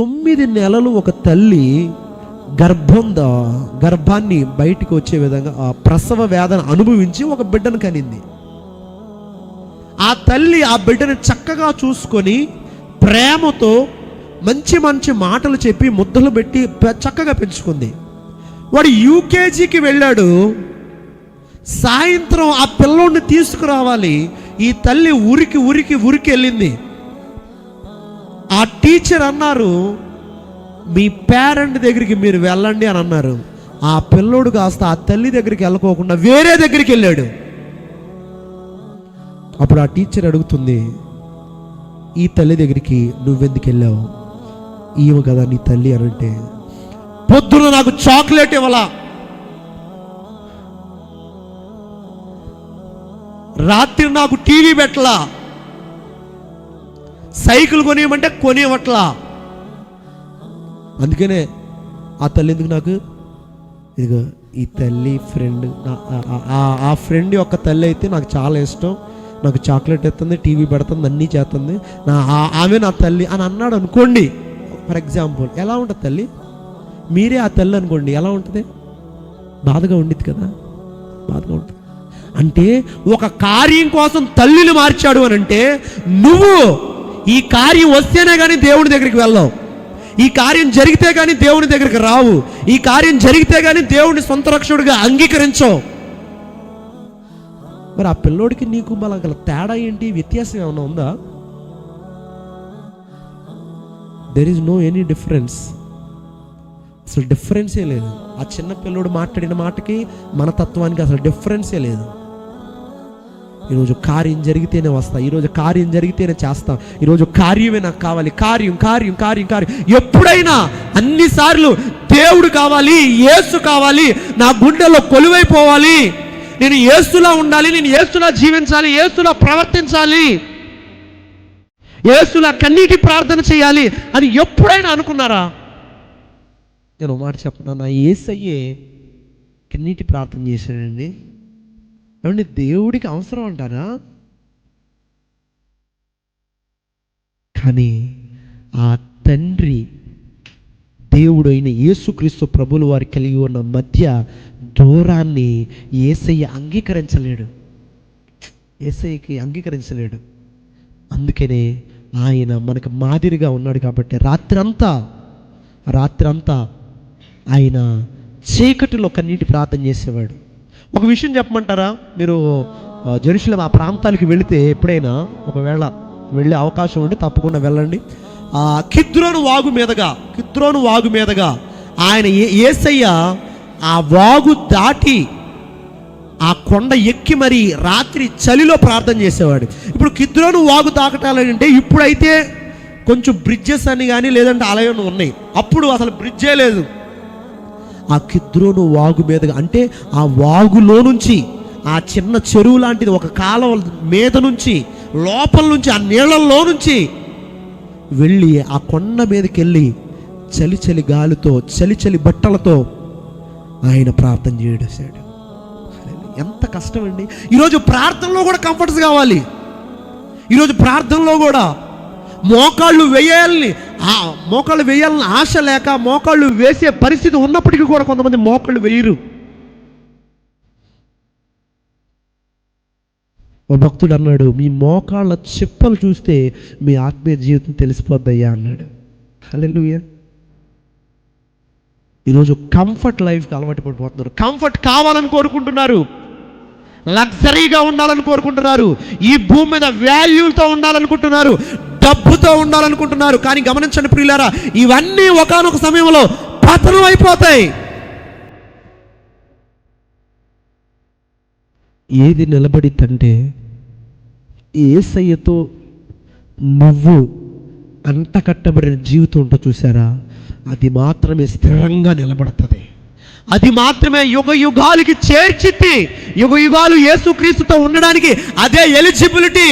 తొమ్మిది నెలలు ఒక తల్లి గర్భం గర్భాన్ని బయటికి వచ్చే విధంగా ఆ ప్రసవ వేదన అనుభవించి ఒక బిడ్డను కనింది. ఆ తల్లి ఆ బిడ్డను చక్కగా చూసుకొని ప్రేమతో మంచి మంచి మాటలు చెప్పి ముద్దలు పెట్టి చక్కగా పెంచుకుంది. వాడు యూకేజీకి వెళ్ళాడు. సాయంత్రం ఆ పిల్లోడిని తీసుకురావాలి. ఈ తల్లి ఉరికి ఉరికి ఉరికి వెళ్ళింది. టీచర్ అన్నారు మీ పేరెంట్ దగ్గరికి మీరు వెళ్ళండి అని అన్నారు. ఆ పిల్లోడు కాస్త ఆ తల్లి దగ్గరికి వెళ్ళకోకుండా వేరే దగ్గరికి వెళ్ళాడు. అప్పుడు ఆ టీచర్ అడుగుతుంది ఈ తల్లి దగ్గరికి నువ్వెందుకు వెళ్ళావు? ఈమె కదా నీ తల్లి అని అంటే పొద్దున నాకు చాక్లెట్ ఇవ్వాల. రాత్రి నాకు టీవీ పెట్టలా. సైకిల్ కొనియమంటే కొనివ్వట్లా అందుకనే ఆ తల్లి ఎందుకు నాకు? ఇదిగో ఈ తల్లి ఫ్రెండ్ ఆ ఫ్రెండ్ యొక్క తల్లి అయితే నాకు చాలా ఇష్టం. నాకు చాక్లెట్ ఇస్తుంది టీవీ పెడుతుంది అన్నీ చేస్తుంది. నా ఆ- ఆమె నా తల్లి అని అన్నాడు అనుకోండి. ఫర్ ఎగ్జాంపుల్ ఎలా ఉంటుంది తల్లి? మీరే ఆ తల్లి అనుకోండి ఎలా ఉంటుంది? బాధగా ఉండిద్ది కదా? బాధగా ఉంటుంది. అంటే ఒక కార్యం కోసం తల్లిని మార్చాడు అని అంటే నువ్వు ఈ కార్యం వస్తేనే కానీ దేవుని దగ్గరికి వెళ్ళావు. ఈ కార్యం జరిగితే కానీ దేవుని దగ్గరికి రావు. ఈ కార్యం జరిగితే కానీ దేవుని సొంత రక్షకుడిగా అంగీకరించవు. మరి ఆ పిల్లోడికి నీకు మళ్ళీ గల తేడా ఏంటి? వ్యత్యాసం ఏమైనా ఉందా? There is no any difference అసలు డిఫరెన్సే లేదు. ఆ చిన్న పిల్లోడు మాట్లాడిన మాటకి మన తత్వానికి అసలు డిఫరెన్సే లేదు. ఈరోజు కార్యం జరిగితేనే వస్తా. ఈరోజు కార్యం జరిగితేనే చేస్తాం. ఈరోజు కార్యమే నాకు కావాలి. కార్యం కార్యం కార్యం కార్యం. ఎప్పుడైనా అన్నిసార్లు దేవుడు కావాలి ఏసు కావాలి నా గుండెలో కొలువైపోవాలి. నేను ఏసులా ఉండాలి నేను ఏసులా జీవించాలి ఏసులా ప్రవర్తించాలి. ఏసులా కన్నీటి ప్రార్థన చేయాలి అని ఎప్పుడైనా అనుకున్నారా? నేను మాట చెప్పనా నా ఏసయ్యే కన్నీటి ప్రార్థన చేశాడండి. ఏమండి దేవుడికి అవసరం అంటారా కానీ ఆ తండ్రి దేవుడు అయిన యేసుక్రీస్తు ప్రభులు వారు కలిగి ఉన్న మధ్య దూరాన్ని ఏసయ్య అంగీకరించలేడు. ఏసయ్యకి అంగీకరించలేడు. అందుకనే ఆయన మనకు మాదిరిగా ఉన్నాడు కాబట్టి రాత్రంతా రాత్రంతా ఆయన చీకటిలో కన్నీటి ప్రార్థన చేసేవాడు. ఒక విషయం చెప్పమంటారా? మీరు ఆ, జెరూసలేం ఆ ప్రాంతానికి వెళితే ఎప్పుడైనా ఒకవేళ వెళ్ళే అవకాశం ఉంటే తప్పకుండా వెళ్ళండి. ఆ కిద్రోను వాగు మీదగా కిద్రోను వాగు మీదగా ఆయన ఏ- ఏసయ్య ఆ వాగు దాటి ఆ కొండ ఎక్కి మరి రాత్రి చలిలో ప్రార్థన చేసేవాడు. ఇప్పుడు కిద్రోను వాగు తాకటాలంటే ఇప్పుడైతే కొంచెం బ్రిడ్జెస్ అని కానీ లేదంటే అలయను ఉన్నాయి. అప్పుడు అసలు బ్రిడ్జే లేదు. ఆ కిద్రోను వాగు మీదగా అంటే ఆ వాగులో నుంచి ఆ చిన్న చెరువు లాంటిది ఒక కాలం మీద నుంచి లోపల నుంచి ఆ నీళ్ళల్లో నుంచి వెళ్ళి ఆ కొండ మీదకి వెళ్ళి చలి చలి గాలితో చలి చలి బట్టలతో ఆయన ప్రార్థన చేయడసాడు ఎంత కష్టం అండి ఈరోజు ప్రార్థనలో కూడా కంఫర్ట్స్ కావాలి. ఈరోజు ప్రార్థనలో కూడా మోకాళ్ళు వేయాలని ఆ మోకాళ్ళు వేయాలని ఆశ లేక మోకాళ్ళు వేసే పరిస్థితి ఉన్నప్పటికీ కూడా కొంతమంది మోకాళ్ళు వేయరు. ఓ భక్తుడు అన్నాడు మీ మోకాళ్ళ చిప్పలు చూస్తే మీ ఆత్మీయ జీవితం తెలిసిపోద్దయ్యా అన్నాడు. హలెలుయ్యా ఈరోజు కంఫర్ట్ లైఫ్కి అలవాటు పడిపోతున్నారు. కంఫర్ట్ కావాలని కోరుకుంటున్నారు. లగ్జరీగా ఉండాలని కోరుకుంటున్నారు. ఈ భూమి మీద వాల్యూతో ఉండాలనుకుంటున్నారు. డబ్బుతో ఉండాలనుకుంటున్నారు. కానీ గమనించండి ప్రియులారా ఇవన్నీ ఒకానొక సమయంలో పతనం అయిపోతాయి. ఏది నిలబడిద్దంటే ఏసయ్యతో నువ్వు అంట కట్టబడిన జీవితం ఉంటో చూసారా అది మాత్రమే స్థిరంగా నిలబడుతుంది. అది మాత్రమే యుగ యుగాలకి చేర్చిద్ది. యుగ యుగాలు యేసుక్రీస్తుతో ఉండడానికి అదే ఎలిజిబిలిటీ.